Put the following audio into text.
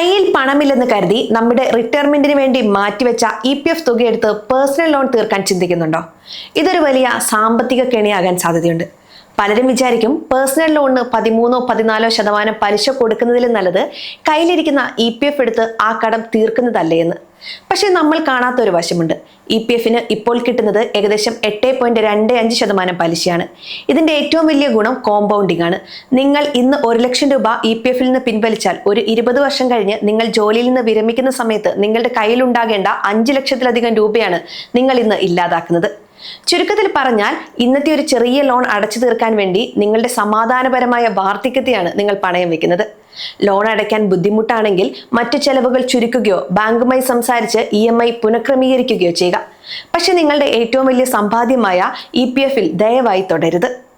കയ്യിൽ പണമില്ലെന്ന് കരുതി നമ്മുടെ റിട്ടയർമെന്റിന് വേണ്ടി മാറ്റിവെച്ച ഇ പി എഫ് തുകയെടുത്ത് പേഴ്സണൽ ലോൺ തീർക്കാൻ ചിന്തിക്കുന്നുണ്ടോ? ഇതൊരു വലിയ സാമ്പത്തിക കെണിയാകാൻ സാധ്യതയുണ്ട്. പലരും വിചാരിക്കും പേഴ്സണൽ ലോണിന് പതിമൂന്നോ പതിനാലോ ശതമാനം പലിശ കൊടുക്കുന്നതിലും നല്ലത് കയ്യിലിരിക്കുന്ന ഇ പി എഫ് എടുത്ത് ആ കടം തീർക്കുന്നതല്ലേ എന്ന്. പക്ഷെ നമ്മൾ കാണാത്ത ഒരു വശമുണ്ട്. ഇ പി എഫിന് ഇപ്പോൾ കിട്ടുന്നത് ഏകദേശം എട്ട് പോയിന്റ് രണ്ട് അഞ്ച് ശതമാനം പലിശയാണ്. ഇതിന്റെ ഏറ്റവും വലിയ ഗുണം കോമ്പൗണ്ടിംഗ് ആണ്. നിങ്ങൾ ഇന്ന് ഒരു ലക്ഷം രൂപ ഇ പി എഫിൽ നിന്ന് പിൻവലിച്ചാൽ ഒരു ഇരുപത് വർഷം കഴിഞ്ഞ് നിങ്ങൾ ജോലിയിൽ നിന്ന് വിരമിക്കുന്ന സമയത്ത് നിങ്ങളുടെ കയ്യിലുണ്ടാകേണ്ട അഞ്ച് ലക്ഷത്തിലധികം രൂപയാണ് നിങ്ങൾ ഇന്ന് ഇല്ലാതാക്കുന്നത്. ചുരുക്കത്തിൽ പറഞ്ഞാൽ ഇന്നത്തെ ഒരു ചെറിയ ലോൺ അടച്ചു തീർക്കാൻ വേണ്ടി നിങ്ങളുടെ സമാധാനപരമായ വാർദ്ധക്യത്തെയാണ് നിങ്ങൾ പണയം വെക്കുന്നത്. ലോൺ അടയ്ക്കാൻ ബുദ്ധിമുട്ടാണെങ്കിൽ മറ്റു ചെലവുകൾ ചുരുക്കുകയോ ബാങ്കുമായി സംസാരിച്ച് ഇ എം ഐ പുനഃക്രമീകരിക്കുകയോ ചെയ്യുക. പക്ഷെ നിങ്ങളുടെ ഏറ്റവും വലിയ സമ്പാദ്യമായ ഇ പി എഫിൽ ദയവായി തുടരുത്.